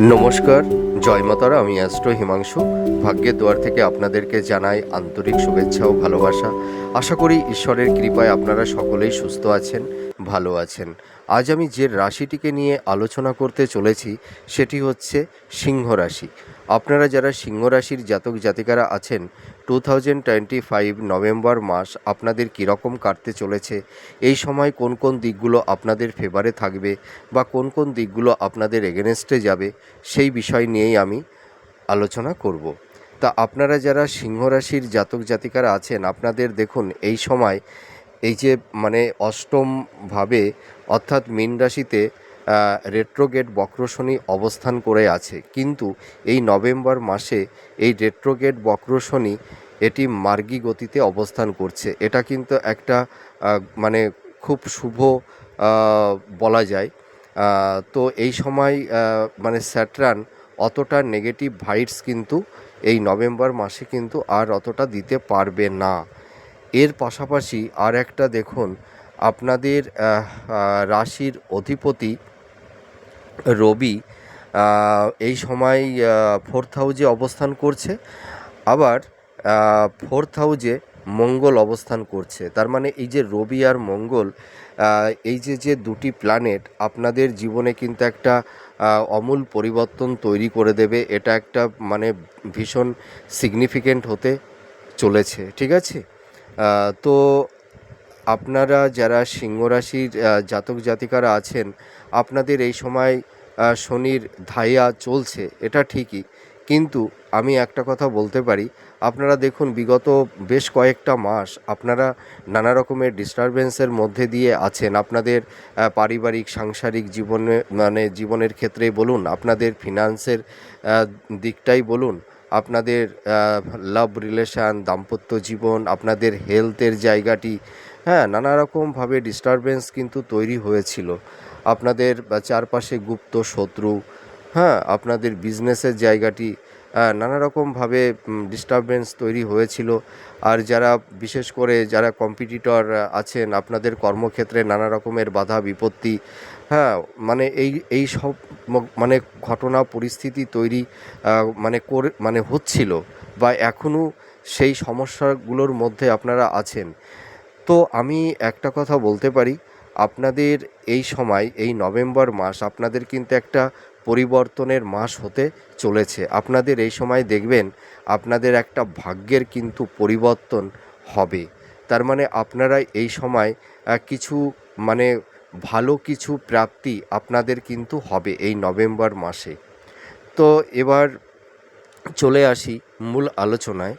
নমস্কার, জয় মাতারা, আমি অ্যাস্ট্রো হিমাংশু। ভাগ্যের দোয়ার থেকে আপনাদেরকে জানাই আন্তরিক শুভেচ্ছা ও ভালোবাসা। আশা করি ঈশ্বরের কৃপায় আপনারা সকলেই সুস্থ আছেন, ভালো আছেন। আজ আমি যে রাশিটিকে নিয়ে আলোচনা করতে চলেছি, সেটি হচ্ছে সিংহ রাশি। আপনারা যারা সিংহ রাশির জাতক জাতিকারা আছেন two thousand twenty five November মাস আপনাদের কীরকম কাটতে চলেছে? এই সময় কোন কোন দিকগুলো আপনাদের ফেভারে থাকবে বা কোন কোন দিকগুলো আপনাদের এগেনস্টে যাবে, সেই বিষয় নিয়েই আমি আলোচনা করব। তা আপনারা যারা সিংহ রাশির জাতক জাতিকারা আছেন, আপনাদের দেখুন এই সময় এই যে মানে অষ্টমভাবে অর্থাৎ মীন রাশিতে রেট্রোগেট বক্রশনি অবস্থান করে আছে। কিন্তু এই নভেম্বর মাসে এই রেট্রোগেট বক্রশনি এটি মার্গী গতিতে অবস্থান করছে। এটা কিন্তু একটা মানে খুব শুভ বলা যায়। তো এই সময় মানে স্যাটরান অতটা নেগেটিভ ভাইটস কিন্তু এই নভেম্বর মাসে কিন্তু আর অতটা দিতে পারবে না। এর পাশাপাশি আর একটা দেখুন, আপনাদের রাশির অধিপতি রবি এই সময় ফোর্থ হাউজে অবস্থান করছে। আবার ফোর্থ হাউজে মঙ্গল অবস্থান করছে। তার মানে এই যে রবি আর মঙ্গল এই যে যে দুটি প্ল্যানেট আপনাদের জীবনে কিন্তু একটা অমূল পরিবর্তন তৈরি করে দেবে। এটা একটা মানে ভীষণ সিগনিফিকেন্ট হতে চলেছে, ঠিক আছে? তো আপনারা যারা সিংহ রাশির জাতক জাতিকারা আছেন, আপনাদের এই সময় শনির ধাইয়া চলছে, এটা ঠিকই। কিন্তু আমি একটা কথা বলতে পারি আপনারা দেখুন, বিগত বেশ কয়েকটা মাস আপনারা নানা রকমের ডিস্টারবেন্সের মধ্যে দিয়ে আছেন। আপনাদের পারিবারিক, সাংসারিক জীবনে মানে জীবনের ক্ষেত্রেই বলুন, আপনাদের ফিনান্সের দিকটাই বলুন, আপনাদের লাভ রিলেশান দাম্পত্য জীবন, আপনাদের হেলথের জায়গাটি হ্যাঁ নানা রকমভাবে ডিস্টারবেন্স কিন্তু তৈরি হয়েছিল। আপনাদের চারপাশে গুপ্ত শত্রু হ্যাঁ আপনাদের বিজনেসের জায়গাটি নানা রকমভাবে ডিস্টারবেন্স তৈরি হয়েছিল। আর যারা, বিশেষ করে যারা কম্পিটিটর আছেন, আপনাদের কর্মক্ষেত্রে নানা রকমের বাধা, বিপত্তি হ্যাঁ মানে এই এই সব মানে ঘটনা, পরিস্থিতি তৈরি মানে করে মানে হচ্ছিল বা এখনও সেই সমস্যাগুলোর মধ্যে আপনারা আছেন। তো আমি একটা কথা বলতে পারি, আপনাদের এই সময়, এই নভেম্বর মাস, আপনাদের কিন্তু একটা পরিবর্তনের মাস হতে চলেছে। আপনাদের এই সময় দেখবেন আপনাদের একটা ভাগ্যের কিন্তু পরিবর্তন হবে। তার মানে আপনারা এই সময় কিছু মানে ভালো কিছু প্রাপ্তি আপনাদের কিন্তু হবে এই নভেম্বর মাসে। তো এবার চলে আসি মূল আলোচনায়।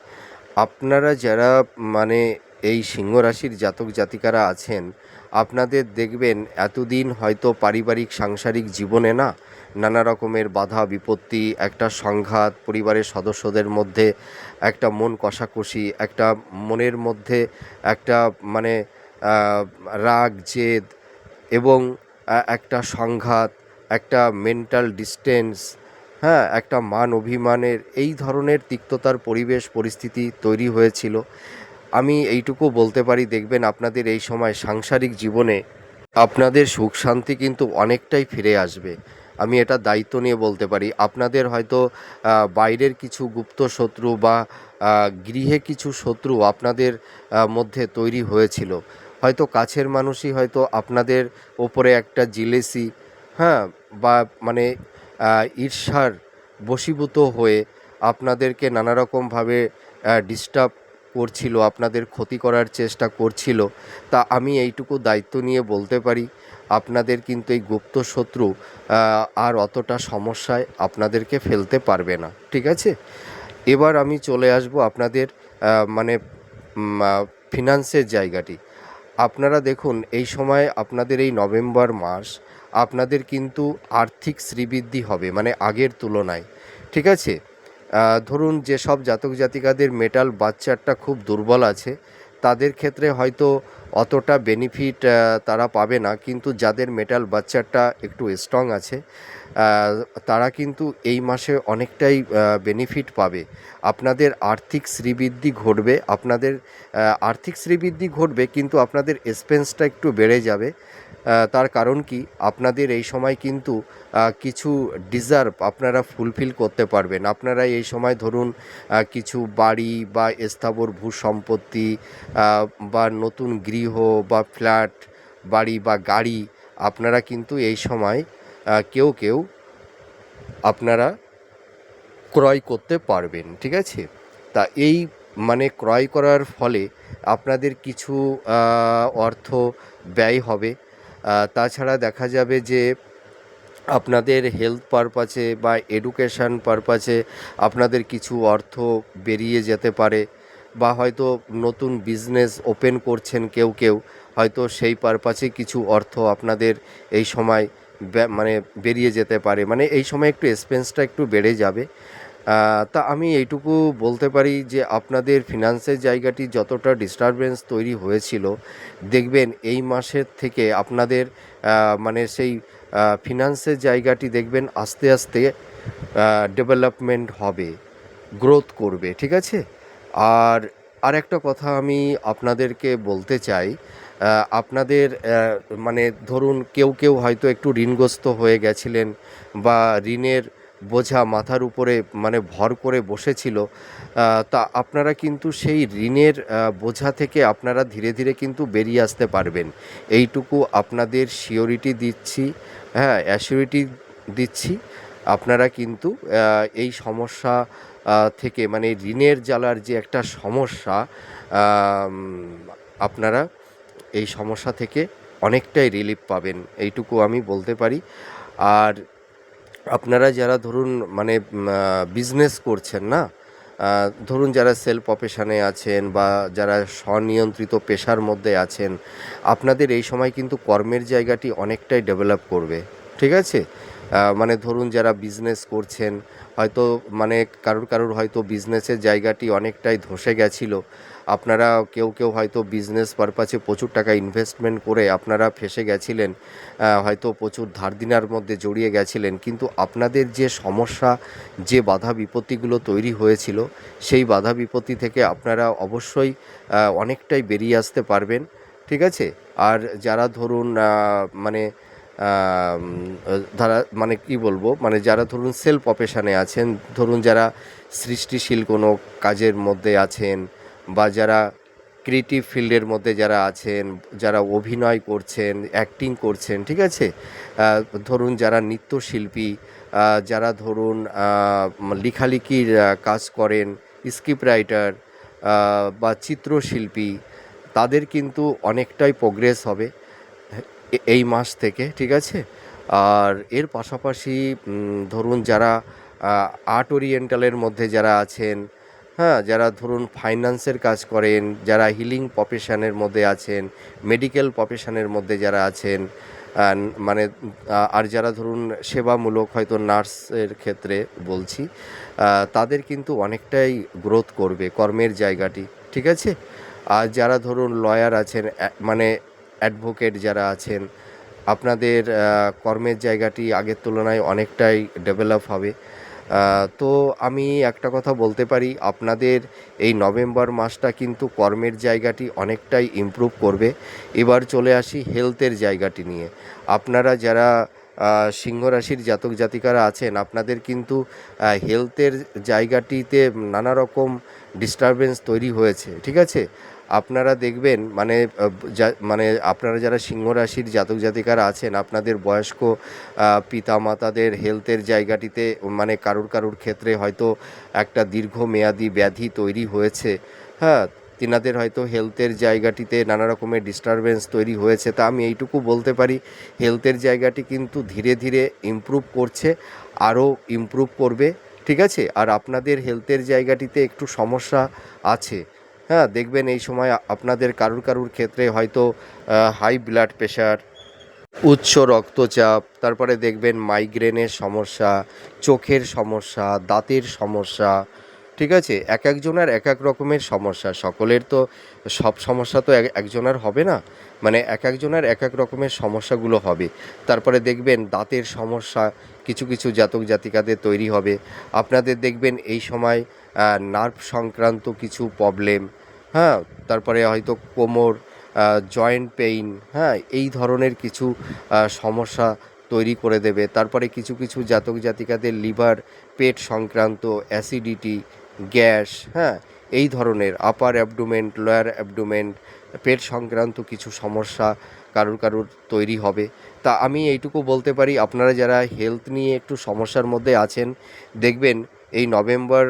আপনারা যারা মানে এই সিংহ রাশির জাতক জাতিকারা আছেন, আপনাদের দেখবেন এতদিন হয়তো পারিবারিক সাংসারিক জীবনে না নানা রকমের বাধা, বিপত্তি, একটা সংঘাত, পরিবারের সদস্যদের মধ্যে একটা মন কষাকষি, একটা মনের মধ্যে একটা মানে রাগ, জেদ এবং একটা সংঘাত, একটা মেন্টাল ডিস্টেন্স হ্যাঁ একটা মান অভিমানের, এই ধরনের তিক্ততার পরিবেশ, পরিস্থিতি তৈরি হয়েছিল। আমি এইটুকু বলতে পারি, দেখবেন আপনাদের এই সময় সাংসারিক জীবনে আপনাদের সুখ শান্তি কিন্তু অনেকটাই ফিরে আসবে। আমি এটা দায়িত্ব নিয়ে বলতে পারি। আপনাদের হয়তো বাইরের কিছু গুপ্ত শত্রু বা গৃহে কিছু শত্রু আপনাদের মধ্যে তৈরি হয়েছিল। হয়তো কাছের মানুষই হয়তো আপনাদের ওপরে একটা জিলেসি হ্যাঁ বা মানে ঈর্ষার বশীভূত হয়ে আপনাদেরকে নানা রকমভাবে ডিস্টার্ব করছিল, আপনাদের ক্ষতি করার চেষ্টা করছিল। তা আমি এইটুকু দায়িত্ব নিয়ে বলতে পারি। আপনাদের কিন্তু এই গুপ্ত শত্রু আর অতটা সমস্যায় আপনাদেরকে ফেলতে পারবে না। ঠিক আছে? এবার আমি চলে আসব আপনাদের মানে ফিনান্সের জায়গাটি। আপনারা দেখুন, এই সময় আপনাদের এই নভেম্বর মাস আপনাদের কিন্তু আর্থিক শ্রীবৃদ্ধি হবে মানে আগের তুলনায়। ঠিক আছে? ধরুন যেসব জাতক জাতিকাদের মেটাল বাচ্চারটা খুব দুর্বল আছে, তাদের ক্ষেত্রে হয়তো অতটা বেনিফিট তারা পাবে না। কিন্তু যাদের মেটাল বাচ্চারটা একটু স্ট্রং আছে তারা কিন্তু এই মাসে অনেকটাই বেনিফিট পাবে। আপনাদের আর্থিক শ্রীবৃদ্ধি ঘটবে। আপনাদের আর্থিক শ্রীবৃদ্ধি ঘটবে, কিন্তু আপনাদের এক্সপেন্সটা একটু বেড়ে যাবে। তার কারণ কি? আপনাদের এই সময় কিন্তু কিছু ডিজার্ভ আপনারা ফুলফিল করতে পারবেন। আপনারা এই সময় ধরুন কিছু বাড়ি বা স্থাবর ভূ সম্পত্তি বা নতুন গৃহ বা ফ্ল্যাট বাড়ি বা গাড়ি, আপনারা কিন্তু এই সময় কেউ কেউ আপনারা ক্রয় করতে পারবেন, ঠিক আছে? তা এই মানে ক্রয় করার ফলে আপনাদের কিছু অর্থ ব্যয় হবে। তাছাড়া দেখা যাবে যে আপনাদের হেলথ পারপাসে বা এডুকেশান পারপাসে আপনাদের কিছু অর্থ বেরিয়ে যেতে পারে বা হয়তো নতুন বিজনেস ওপেন করছেন কেউ কেউ, হয়তো সেই পারপাসে কিছু অর্থ আপনাদের এই সময় মানে বেরিয়ে যেতে পারে। মানে এই সময় একটু এক্সপেন্সটা একটু বেড়ে যাবে। তা আমি এইটুকু বলতে পারি যে আপনাদের ফিনান্সের জায়গাটি যতটা ডিস্টারবেন্স তৈরি হয়েছিল, দেখবেন এই মাসের থেকে আপনাদের মানে সেই ফিনান্সের জায়গাটি দেখবেন আস্তে আস্তে ডেভেলপমেন্ট হবে গ্রোথ করবে, ঠিক আছে? আর আর একটা কথা আমি আপনাদেরকে বলতে চাই আপনাদের মানে ধরুন কেউ কেউ হয়তো একটু ঋণগ্রস্ত হয়ে গেছিলেন বা ঋণের বোঝা মাথার উপরে মানে ভর করে বসেছিল। তা আপনারা কিন্তু সেই ঋণের বোঝা থেকে আপনারা ধীরে ধীরে কিন্তু বেরিয়ে আসতে পারবেন। এইটুকু আপনাদের সিওরিটি দিচ্ছি হ্যাঁ অ্যাসিউরিটি দিচ্ছি। আপনারা কিন্তু এই সমস্যা থেকে মানে ঋণের জ্বালার যে একটা সমস্যা আপনারা এই সমস্যা থেকে অনেকটাই রিলিফ পাবেন। এইটুকু আমি বলতে পারি। আর আপনারা যারা ধরুন মানে বিজনেস করছেন না ধরুন যারা সেলফ প্রফেশনে আছেন বা যারা স্বনিয়ন্ত্রিত পেশার মধ্যে আছেন, আপনাদের এই সময় কিন্তু কর্মের জায়গাটি অনেকটাই ডেভেলপ করবে, ঠিক আছে? মানে ধরুন যারা বিজনেস করছেন, হয়তো মানে কারোর কারোর হয়তো বিজনেসের জায়গাটি অনেকটাই ধসে গেছিল আপনারা কেউ কেউ হয়তো বিজনেস পারপাসে প্রচুর টাকা ইনভেস্টমেন্ট করে আপনারা ফেসে গেছিলেন হয়তো প্রচুর ধার দিনার মধ্যে জড়িয়ে গেছিলেন। কিন্তু আপনাদের যে সমস্যা, যে বাধা বিপত্তিগুলো তৈরি হয়েছিল, সেই বাধা বিপত্তি থেকে আপনারা অবশ্যই অনেকটাই বেরিয়ে আসতে পারবেন, ঠিক আছে? আর যারা ধরুন মানে ধারা মানে কি বলব মানে যারা ধরুন সেলফ প্রফেশনে আছেন, ধরুন যারা সৃষ্টিশীল কোনো কাজের মধ্যে আছেন বা যারা ক্রিয়েটিভ ফিল্ডের মধ্যে যারা আছেন, যারা অভিনয় করছেন অ্যাক্টিং করছেন, ঠিক আছে? ধরুন যারা নৃত্যশিল্পী যারা ধরুন লেখালেখির কাজ করেন স্ক্রিপ্ট রাইটার বা চিত্রশিল্পী, তাদের কিন্তু অনেকটাই প্রোগ্রেস হবে এই মাস থেকে, ঠিক আছে? আর এর পাশাপাশি ধরুন যারা আর্ট ওরিয়েন্টালের মধ্যে যারা আছেন হ্যাঁ যারা ধরুন ফাইন্যান্সের কাজ করেন, যারা হিলিং প্রফেশনের মধ্যে আছেন মেডিকেল প্রফেশনের মধ্যে যারা আছেন মানে আর যারা ধরুন সেবামূলক হয়তো নার্সের ক্ষেত্রে বলছি তাদের কিন্তু অনেকটাই গ্রোথ করবে কর্মের জায়গাটি, ঠিক আছে? আর যারা ধরুন লয়ার আছেন মানে অ্যাডভোকেট যারা আছেন, আপনাদের কর্মের জায়গাটি আগের তুলনায় অনেকটাই ডেভেলপ হবে। তো আমি একটা কথা বলতে পারি, আপনাদের এই নভেম্বর মাসটা কিন্তু কর্মের জায়গাটি অনেকটাই ইমপ্রুভ করবে। এবার চলে আসি হেলথের জায়গাটি নিয়ে। আপনারা যারা সিংহ রাশির জাতক জাতিকারা আছেন, আপনাদের কিন্তু হেলথের জায়গাটিতে নানা রকম ডিস্টারবেন্স তৈরি হয়েছে, ঠিক আছে? আপনারা দেখবেন মানে মানে আপনারা যারা সিংহ রাশির জাতক জাতিকারা আছেন, আপনাদের বয়স্ক পিতা মাতাদের হেলথের জায়গাটিতে মানে কারুর কারুর ক্ষেত্রে হয়তো একটা দীর্ঘমেয়াদী ব্যাধি তৈরি হয়েছে। হ্যাঁ তিনাদের হয়তো হেলথের জায়গাটিতে নানা রকমের ডিস্টারবেন্স তৈরি হয়েছে। তা আমি এইটুকু বলতে পারি হেলথের জায়গাটি কিন্তু ধীরে ধীরে ইমপ্রুভ করছে, আরও ইমপ্রুভ করবে, ঠিক আছে? আর আপনাদের হেলথের জায়গাটিতে একটু সমস্যা আছে। হ্যাঁ দেখবেন এই সময় আপনাদের কারুর কারুর ক্ষেত্রে হয়তো হাই ব্লাড প্রেশার উচ্চ রক্তচাপ, তারপরে দেখবেন মাইগ্রেনের সমস্যা, চোখের সমস্যা, দাঁতের সমস্যা, ঠিক আছে? এক একজনের এক এক রকমের সমস্যা। সকলের তো সব সমস্যা তো এক- একজনের হবে না। মানে এক একজনের এক এক রকমের সমস্যাগুলো হবে। তারপরে দেখবেন দাঁতের সমস্যা, কিছু কিছু জাতক জাতিকাদের তৈরি হবে। আপনাদের দেখবেন এই সময় নার্ভ সংক্রান্ত কিছু প্রবলেম হ্যাঁ তারপরে হয়তো কোমর জয়েন্ট পেইন হ্যাঁ এই ধরনের কিছু সমস্যা তৈরি করে দেবে। তারপরে কিছু কিছু জাতক জাতিকাদের লিভার পেট সংক্রান্ত অ্যাসিডিটি গ্যাস হ্যাঁ এই ধরনের আপার অ্যাবডোমেন লোয়ার অ্যাবডোমেন পেট সংক্রান্ত কিছু সমস্যা কারুর কারুর তৈরি হবে। তা আমি এইটুকু বলতে পারি, আপনারা যারা হেলথ নিয়ে একটু সমস্যার মধ্যে আছেন, দেখবেন এই নভেম্বর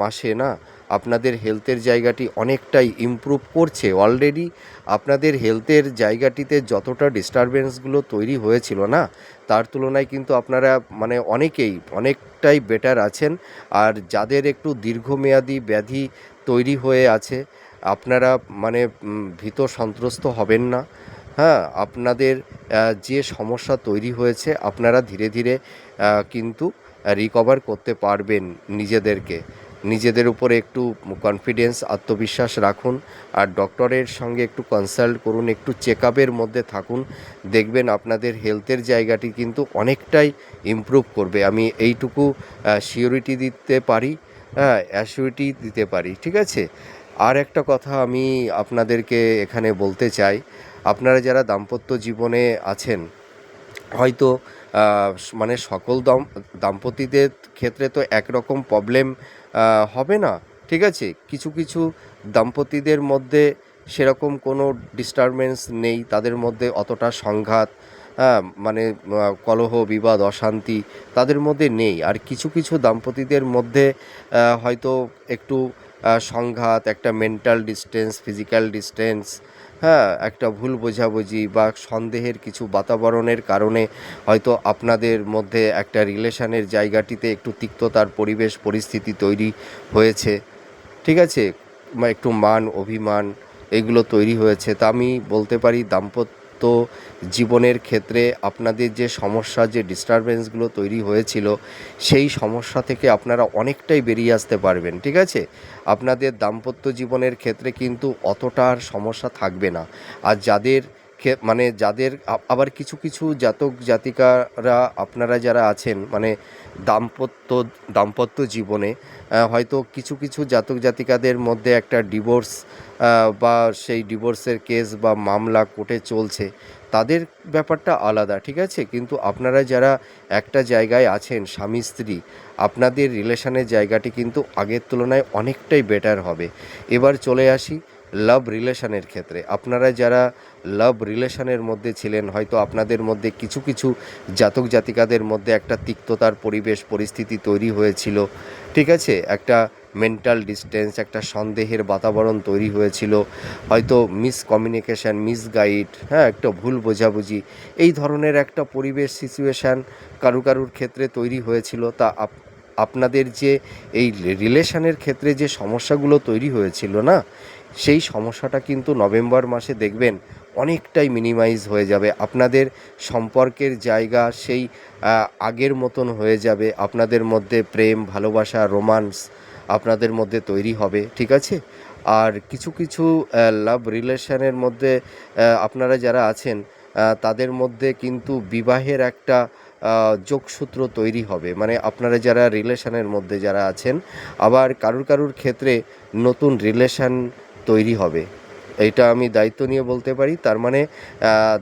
মাসে না আপনাদের হেলথের জায়গাটি অনেকটাই ইমপ্রুভ করছে। অলরেডি আপনাদের হেলথের জায়গাটিতে যতটা ডিস্টারবেন্সগুলো তৈরি হয়েছিল না, তার তুলনায় কিন্তু আপনারা মানে অনেকেই অনেকটাই বেটার আছেন। আর যাদের একটু দীর্ঘমেয়াদী ব্যাধি তৈরি হয়ে আছে, আপনারা মানে ভীত সন্ত্রস্ত হবেন না। হ্যাঁ আপনাদের যে সমস্যা তৈরি হয়েছে, আপনারা ধীরে ধীরে কিন্তু রিকভার করতে পারবেন নিজেদেরকে। নিজেদের উপরে একটু কনফিডেন্স আত্মবিশ্বাস রাখুন আর ডক্টরের সঙ্গে একটু কনসাল্ট করুন, একটু চেক মধ্যে থাকুন। দেখবেন আপনাদের হেলথের জায়গাটি কিন্তু অনেকটাই ইমপ্রুভ করবে। আমি এইটুকু সিওরিটি দিতে পারি হ্যাঁ অ্যাসিউরিটি দিতে পারি, ঠিক আছে? আর একটা কথা আমি আপনাদেরকে এখানে বলতে চাই। আপনারা যারা দাম্পত্য জীবনে আছেন, হয়তো মানে সকল দম, দাম্পতিদের ক্ষেত্রে তো একরকম প্রবলেম হবে না। ঠিক আছে? কিছু কিছু দাম্পতিদের মধ্যে সেরকম কোনো ডিস্টারবেন্স নেই। তাদের মধ্যে অতটা সংঘাত হ্যাঁ মানে কলহ, বিবাদ, অশান্তি তাদের মধ্যে নেই। আর কিছু কিছু দাম্পতিদের মধ্যে হয়তো একটু সংঘাত, একটা মেন্টাল ডিস্টেন্স ফিজিক্যাল ডিস্টেন্স হ্যাঁ একটা ভুল বোঝাবুঝি বা সন্দেহের কিছু বাতাবরণের কারণে হয়তো আপনাদের মধ্যে একটা রিলেশানের জায়গাটিতে একটু তিক্ততার পরিবেশ, পরিস্থিতি তৈরি হয়েছে। ঠিক আছে? একটু মান, অভিমান এগুলো তৈরি হয়েছে। তা আমি বলতে পারি দাম্পত্য জীবনের ক্ষেত্রে আপনাদের যে সমস্যা, যে ডিস্টারবেন্সগুলো তৈরি হয়েছিল, সেই সমস্যা থেকে আপনারা অনেকটাই বেরিয়ে আসতে পারবেন, ঠিক আছে? আপনাদের দাম্পত্য জীবনের ক্ষেত্রে কিন্তু অতটা আর সমস্যা থাকবে না। আর যাদের মানে যাদের আবার কিছু কিছু জাতক জাতিকারা, আপনারা যারা আছেন মানে দাম্পত্য দাম্পত্য জীবনে হয়তো কিছু কিছু জাতক জাতিকাদের মধ্যে একটা ডিভোর্স বা সেই ডিভোর্সের কেস বা মামলা কোর্টে চলছে, তাদের ব্যাপারটা আলাদা, ঠিক আছে? কিন্তু আপনারা যারা একটা জায়গায় আছেন, স্বামী, স্ত্রী, আপনাদের রিলেশনের জায়গাটি কিন্তু আগের তুলনায় অনেকটাই বেটার হবে। এবার চলে আসি লাভ রিলেশনের ক্ষেত্রে। আপনারা যারা লাভ রিলেশনের মধ্যে ছিলেন। হয়তো আপনাদের মধ্যে কিছু কিছু জাতক জাতিকাদের মধ্যে একটা তিক্ততার পরিবেশ, পরিস্থিতি তৈরি হয়েছিল। ঠিক আছে? একটা মেন্টাল ডিস্টেন্স একটা সন্দেহের বাতাবরণ তৈরি হয়েছিল। হয়তো মিসকমিউনিকেশান মিসগাইড হ্যাঁ একটা ভুল বোঝাবুঝি, এই ধরনের একটা পরিবেশ সিচুয়েশান কারু কারুর ক্ষেত্রে তৈরি হয়েছিল। তা আপ- আপনাদের যে এই রিলেশনের ক্ষেত্রে যে সমস্যাগুলো তৈরি হয়েছিল না, সেই সমস্যাটা কিন্তু নভেম্বর মাসে দেখবেন অনেকটাই মিনিমাইজ হয়ে যাবে। আপনাদের সম্পর্কের জায়গা সেই আগের মতন হয়ে যাবে। আপনাদের মধ্যে প্রেম, ভালোবাসা রোমান্স আপনাদের মধ্যে তৈরি হবে, ঠিক আছে? আর কিছু কিছু লাভ রিলেশনের মধ্যে আপনারা যারা আছেন তাদের মধ্যে কিন্তু বিবাহের একটা যোগসূত্র তৈরি হবে। মানে আপনারা যারা রিলেশনের মধ্যে যারা আছেন, আবার কারুর কারুর ক্ষেত্রে নতুন রিলেশন তৈরি হবে। এইটা আমি দায়িত্ব নিয়ে বলতে পারি। তার মানে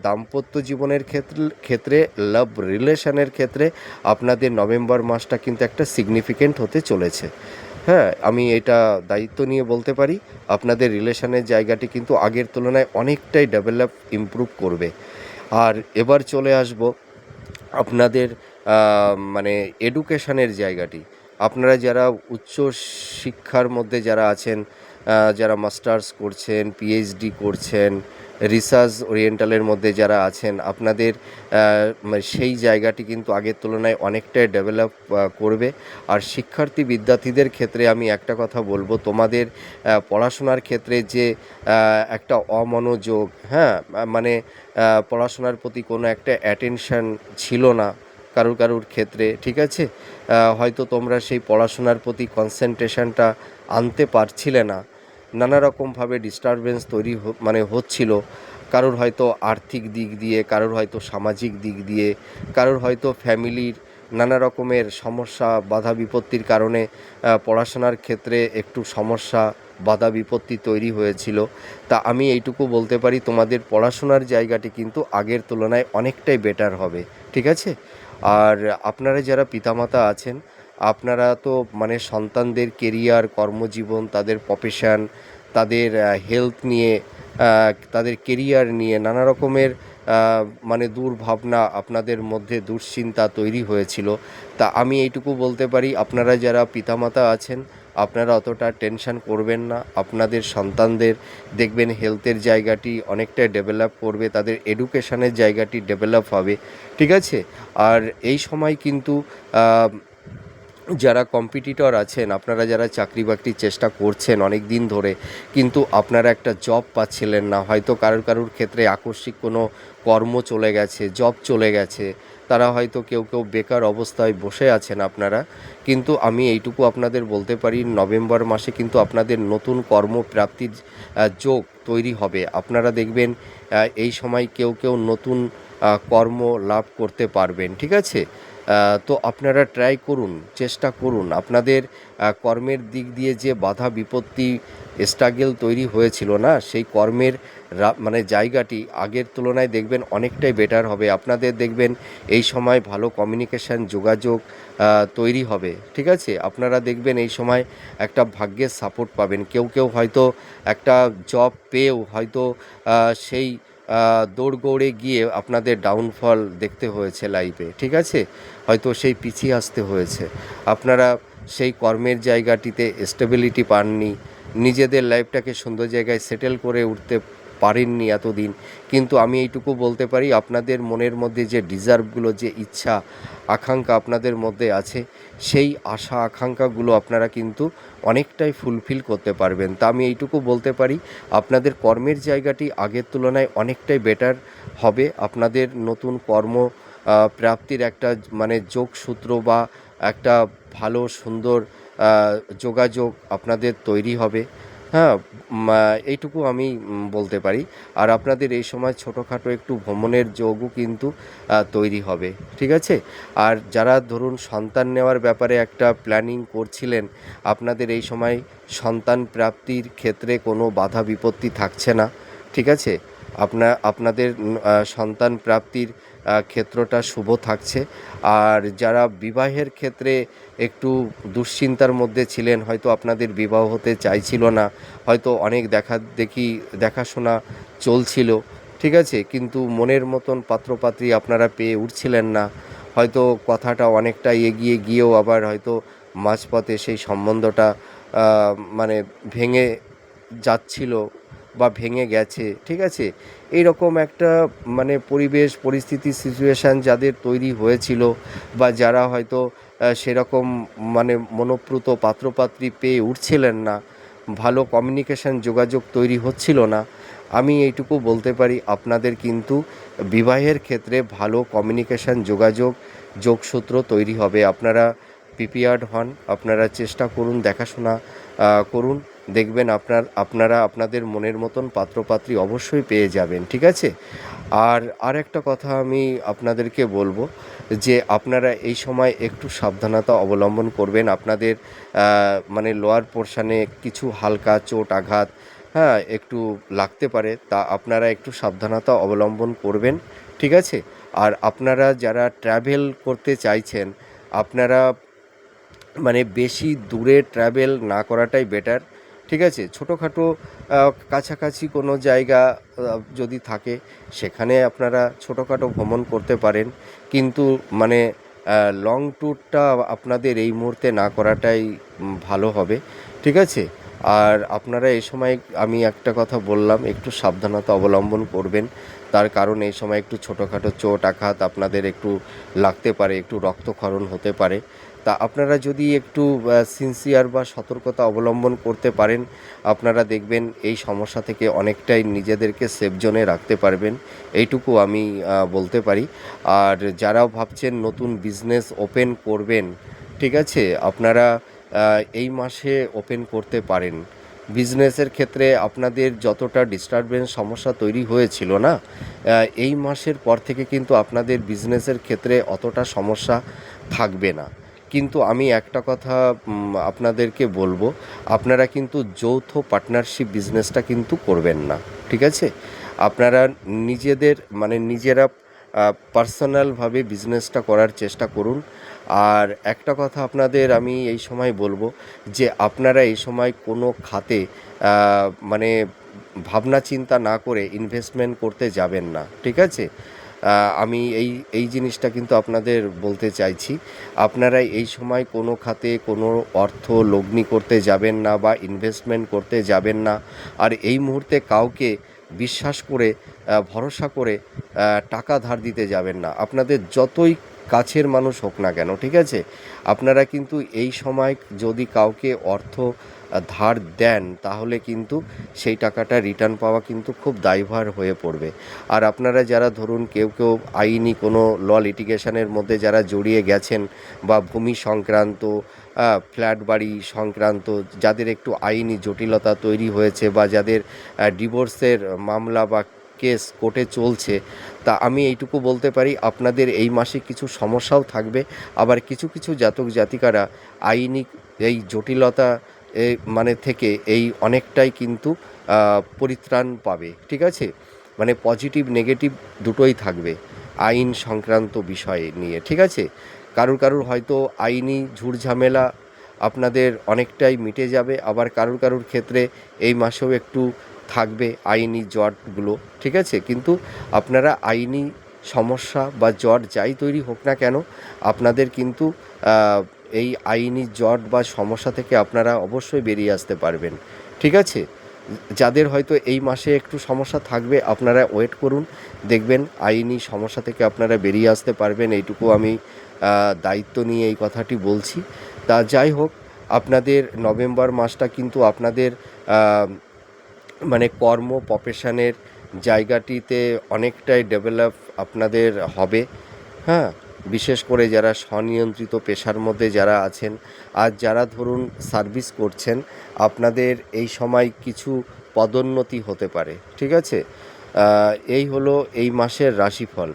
দাম্পত্য জীবনের ক্ষেত্রে ক্ষেত্রে লাভ রিলেশনের ক্ষেত্রে আপনাদের নভেম্বর মাসটা কিন্তু একটা সিগনিফিকেন্ট হতে চলেছে। হ্যাঁ আমি এটা দায়িত্ব নিয়ে বলতে পারি। আপনাদের রিলেশনের জায়গাটি কিন্তু আগের তুলনায় অনেকটাই ডেভেলপ ইমপ্রুভ করবে। আর এবার চলে আসব আপনাদের মানে এডুকেশনের জায়গাটি। আপনারা যারা উচ্চ শিক্ষার মধ্যে যারা আছেন যারা মাস্টার্স করছেন পিএইচডি করছেন রিসার্চ ওরিয়েন্টালের মধ্যে যারা আছেন, আপনাদের মানে সেই জায়গাটি কিন্তু আগের তুলনায় অনেকটাই ডেভেলপ করবে। আর শিক্ষার্থী বিদ্যার্থীদের ক্ষেত্রে আমি একটা কথা বলব, তোমাদের পড়াশোনার ক্ষেত্রে যে একটা অমনোযোগ হ্যাঁ মানে পড়াশোনার প্রতি কোনো একটা অ্যাটেনশান ছিল না কারুর কারুর ক্ষেত্রে, ঠিক আছে? হয়তো তোমরা সেই পড়াশোনার প্রতি কনসেন্ট্রেশনটা আনতে পারছিলে না। নানা রকমভাবে ডিস্টারবেন্স তৈরি মানে হচ্ছিল। কারোর হয়তো আর্থিক দিক দিয়ে, কারোর হয়তো সামাজিক দিক দিয়ে, কারোর হয়তো ফ্যামিলির নানা রকমের সমস্যা, বাধা বিপত্তির কারণে পড়াশোনার ক্ষেত্রে একটু সমস্যা, বাধা বিপত্তি তৈরি হয়েছিল। তা আমি এইটুকু বলতে পারি, তোমাদের পড়াশোনার জায়গাটি কিন্তু আগের তুলনায় অনেকটাই বেটার হবে। ঠিক আছে? আর আপনারা যারা পিতামাতা আছেন আপনারা তো মানে সন্তানদের কেরিয়ার কর্মজীবন, তাদের প্রফেশন তাদের হেলথ নিয়ে তাদের কেরিয়ার নিয়ে নানা রকমের মানে দুর্ভাবনা আপনাদের মধ্যে দুশ্চিন্তা তৈরি হয়েছিল। তা আমি এইটুকু বলতে পারি, আপনারা যারা পিতামাতা আছেন, আপনারা অতটা টেনশন করবেন না। আপনাদের সন্তানদের দেখবেন হেলথের জায়গাটি অনেকটা ডেভেলপ করবে, তাদের এডুকেশনের জায়গাটি ডেভেলপ হবে। ঠিক আছে? আর এই সময় কিন্তু যারা কম্পিটিটর আছেন, আপনারা যারা চাকরি বাকরির চেষ্টা করছেন অনেক দিন ধরে, কিন্তু আপনারা একটা জব পাচ্ছিলেন না। হয়তো কারোর কারোর ক্ষেত্রে আকস্মিক কোনো কর্ম চলে গেছে জব চলে গেছে, তারা হয়তো কেউ কেউ বেকার অবস্থায় বসে আছেন আপনারা। কিন্তু আমি এইটুকু আপনাদের বলতে পারি, নভেম্বর মাসে কিন্তু আপনাদের নতুন কর্মপ্রাপ্তির যোগ তৈরি হবে। আপনারা দেখবেন এই সময় কেউ কেউ নতুন কর্ম লাভ করতে পারবেন, ঠিক আছে? তো আপনারা ট্রাই করুন, চেষ্টা করুন। আপনাদের কর্মের দিক দিয়ে যে বাধা বিপত্তি স্ট্রাগেল তৈরি হয়েছিল না, সেই কর্মের মানে জায়গাটি আগের তুলনায় দেখবেন অনেকটাই বেটার হবে। আপনাদের দেখবেন এই সময় ভালো কমিউনিকেশান যোগাযোগ তৈরি হবে। ঠিক আছে? আপনারা দেখবেন এই সময় একটা ভাগ্যের সাপোর্ট পাবেন। কেউ কেউ হয়তো একটা জব পেয়েও হয়তো সেই দৌড়গৌড়ে গিয়ে আপনাদের ডাউনফল দেখতে হয়েছে লাইফে ঠিক আছে? হয়তো সেই পিছিয়ে আসতে হয়েছে। আপনারা সেই কর্মের জায়গাটিতে স্টেবিলিটি পাননি, নিজেদের লাইফটাকে সুন্দর জায়গায় সেটেল করে উঠতে পারেননি এতদিন। কিন্তু আমি এইটুকু বলতে পারি, আপনাদের মনের মধ্যে যে ডিজার্ভগুলো, যে ইচ্ছা, আকাঙ্ক্ষা আপনাদের মধ্যে আছে, সেই আশা, আকাঙ্ক্ষাগুলো আপনারা কিন্তু অনেকটাই ফুলফিল করতে পারবেন। তা আমি এইটুকু বলতে পারি, আপনাদের কর্মের জায়গাটি আগের তুলনায় অনেকটাই বেটার হবে। আপনাদের নতুন কর্ম প্রাপ্তির একটা মানে যোগসূত্র বা একটা ভালো, সুন্দর যোগাযোগ আপনাদের তৈরি হবে। হ্যাঁ এইটুকু আমি বলতে পারি। আর আপনাদের এই সময় ছোটোখাটো একটু ভ্রমণের যোগও কিন্তু তৈরি হবে, ঠিক আছে? আর যারা ধরুন সন্তান নেওয়ার ব্যাপারে একটা প্ল্যানিং করছিলেন, আপনাদের এই সময় সন্তান প্রাপ্তির ক্ষেত্রে কোনো বাধা বিপত্তি থাকছে না, ঠিক আছে? আপনা, আপনাদের সন্তান প্রাপ্তির ক্ষেত্রটা শুভ থাকছে। আর যারা বিবাহের ক্ষেত্রে একটু দুশ্চিন্তার মধ্যে ছিলেন, হয়তো আপনাদের বিবাহ হতে চাইছিল না, হয়তো অনেক দেখা দেখি, দেখাশোনা চলছিল, ঠিক আছে? কিন্তু মনের মতন পাত্রপাত্রী আপনারা পেয়ে উঠছিলেন না। হয়তো কথাটা অনেকটা এগিয়ে গিয়েও আবার হয়তো মাঝপথে সেই সম্বন্ধটা মানে ভেঙে যাচ্ছিল বা ভেঙে গেছে, ঠিক আছে? এই রকম একটা মানে পরিবেশ, পরিস্থিতি সিচুয়েশান যাদের তৈরি হয়েছিল বা যারা হয়তো সেরকম মানে মনোপ্রুত পাত্রপাত্রী পেয়ে উঠছিলেন না, ভালো কমিউনিকেশন যোগাযোগ তৈরি হচ্ছিল না, আমি এইটুকু বলতে পারি। আপনাদের কিন্তু বিবাহের ক্ষেত্রে ভালো কমিউনিকেশন যোগাযোগ, যোগসূত্র তৈরি হবে। আপনারা প্রিপেয়ার্ড হন, আপনারা চেষ্টা করুন, দেখাশোনা করুন। দেখবেন আপনার, আপনারা আপনাদের মনের মতন পাত্রপাত্রী অবশ্যই পেয়ে যাবেন, ঠিক আছে? আর আর একটা কথা আমি আপনাদেরকে বলব যে আপনারা এই সময় একটু সাবধানতা অবলম্বন করবেন। আপনাদের মানে লোয়ার পোর্শানে কিছু হালকা চোট আঘাত হ্যাঁ একটু লাগতে পারে, তা আপনারা একটু সাবধানতা অবলম্বন করবেন, ঠিক আছে? আর আপনারা যারা ট্র্যাভেল করতে চাইছেন, আপনারা মানে বেশি দূরে ট্রাভেল না করাটাই বেটার ঠিক আছে? ছোটোখাটো কাছাকাছি কোনো জায়গা যদি থাকে, সেখানে আপনারা ছোটোখাটো ভ্রমণ করতে পারেন। কিন্তু মানে লং ট্যুরটা আপনাদের এই মুহূর্তে না করাটাই ভালো হবে। ঠিক আছে? আর আপনারা এই সময় আমি একটা কথা বললাম, একটু সাবধানতা অবলম্বন করবেন। তার কারণ এই সময় একটু ছোটোখাটো চোট, আঘাত আপনাদের একটু লাগতে পারে, একটু রক্তক্ষরণ হতে পারে। তা আপনারা যদি একটু সিনসিয়ার বা সতর্কতা অবলম্বন করতে পারেন, আপনারা দেখবেন এই সমস্যা থেকে অনেকটাই নিজেদেরকে সেফ জোনে রাখতে পারবেন। এইটুকু আমি বলতে পারি। আর যারা ভাবছেন নতুন বিজনেস ওপেন করবেন, ঠিক আছে? আপনারা এই মাসে ওপেন করতে পারেন। বিজনেসের ক্ষেত্রে আপনাদের যতটা ডিস্টারবেন্স সমস্যা তৈরি হয়েছিল না এই মাসের পর থেকে কিন্তু আপনাদের বিজনেসের ক্ষেত্রে অতটা সমস্যা থাকবে না। কিন্তু আমি একটা কথা আপনাদেরকে বলব, আপনারা কিন্তু যৌথ পার্টনারশিপ বিজনেসটা কিন্তু করবেন না, ঠিক আছে? আপনারা নিজেদের মানে নিজেরা পার্সোনালভাবে বিজনেসটা করার চেষ্টা করুন। আর একটা কথা আপনাদের আমি এই সময় বলব যে, আপনারা এই সময় কোনো খাতে মানে ভাবনা চিন্তা না করে ইনভেস্টমেন্ট করতে যাবেন না, ঠিক আছে? আমি এই এই জিনিসটা কিন্তু আপনাদের বলতে চাইছি। আপনারা এই সময় কোনো খাতে কোনো অর্থ লগ্নি করতে যাবেন না বা ইনভেস্টমেন্ট করতে যাবেন না। আর এই মুহূর্তে কাউকে বিশ্বাস করে ভরসা করে টাকা ধার দিতে যাবেন না। আপনাদের যতই কাছের মানুষ হোক না কেন, ঠিক আছে? আপনারা কিন্তু এই সময় যদি কাউকে অর্থ ধার দেন, তাহলে কিন্তু সেই টাকাটা রিটার্ন পাওয়া কিন্তু খুব দায়ভার হয়ে পড়বে। আর আপনারা যারা ধরুন কেউ কেউ আইনি কোনো ল লিটিগেশনের মধ্যে যারা জড়িয়ে গেছেন বা ভূমি সংক্রান্ত ফ্ল্যাট বাড়ি সংক্রান্ত, যাদের একটু আইনি জটিলতা তৈরি হয়েছে বা যাদের ডিভোর্সের মামলা বা কেস কোর্টে চলছে, তা আমি এইটুকু বলতে পারি, আপনাদের এই মাসে কিছু সমস্যাও থাকবে। আবার কিছু কিছু জাতক জাতিকারা আইনি এই জটিলতা মানে থেকে এই অনেকটাই কিন্তু পরিত্রাণ পাবে, ঠিক আছে? মানে পজিটিভ, নেগেটিভ দুটোই থাকবে আইন সংক্রান্ত বিষয়ে নিয়ে, ঠিক আছে? কারুর কারুর হয়তো আইনি ঝুটঝামেলা আপনাদের অনেকটাই মিটে যাবে, আবার কারুর কারুর ক্ষেত্রে এই মাসেও একটু থাকবে আইনি জটগুলো, ঠিক আছে? কিন্তু আপনারা আইনি সমস্যা বা জট যাই তৈরি হোক না কেন, আপনাদের কিন্তু এই আইনি জট বা সমস্যা থেকে আপনারা অবশ্যই বেরিয়ে আসতে পারবেন। ঠিক আছে? যাদের হয়তো এই মাসে একটু সমস্যা থাকবে, আপনারা ওয়েট করুন। দেখবেন আইনি সমস্যা থেকে আপনারা বেরিয়ে আসতে পারবেন। এইটুকু আমি দায়িত্ব নিয়ে এই কথাটি বলছি। তা যাই হোক, আপনাদের নভেম্বর মাসটা কিন্তু আপনাদের মানে কর্ম প্রফেশনের জায়গাটিতে অনেকটাই ডেভেলপ আপনাদের হবে। হ্যাঁ? বিশেষ করে যারা স্বনিয়ন্ত্রিত পেশার মধ্যে যারা আছেন, আর যারা ধরুন সার্ভিস করছেন, আপনাদের এই সময় কিছু পদোন্নতি হতে পারে, ঠিক আছে? এই হলো এই মাসের রাশিফল।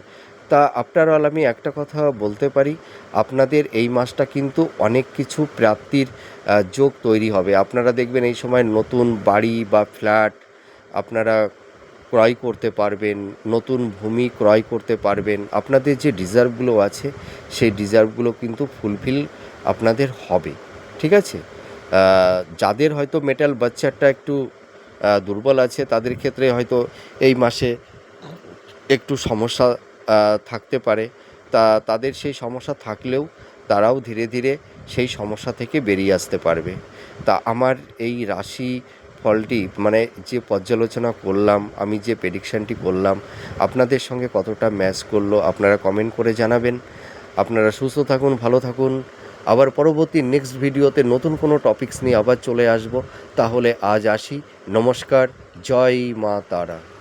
তা আপনার আমি একটা কথা বলতে পারি, আপনাদের এই মাসটা কিন্তু অনেক কিছু প্রাপ্তির যোগ তৈরি হবে। আপনারা দেখবেন এই সময় নতুন বাড়ি বা ফ্ল্যাট, আপনারা ক্রয় করতে পারবেন, নতুন ভূমি ক্রয় করতে পারবেন, আপনাদের যে ডিজার্ভগুলো আছে, সেই ডিজার্ভগুলো কিন্তু ফুলফিল আপনাদের হবে, ঠিক আছে? যাদের হয়তো মেটাল বাচ্চারটা একটু দুর্বল আছে, তাদের ক্ষেত্রে হয়তো এই মাসে একটু সমস্যা থাকতে পারে। তা, তাদের সেই সমস্যা থাকলেও তারাও ধীরে ধীরে সেই সমস্যা থেকে বেরিয়ে আসতে পারবে। তা, আমার এই রাশি ফলটি মানে যে পর্যালোচনা করলাম, আমি যে প্রেডিকশানটি করলাম, আপনাদের সঙ্গে কতটা ম্যাচ করল, আপনারা কমেন্ট করে জানাবেন। আপনারা সুস্থ থাকুন, ভালো থাকুন। আবার পরবর্তী নেক্সট ভিডিওতে নতুন কোনো টপিকস নিয়ে আবার চলে আসব। তাহলে আজ আসি। নমস্কার, জয় মা তারা।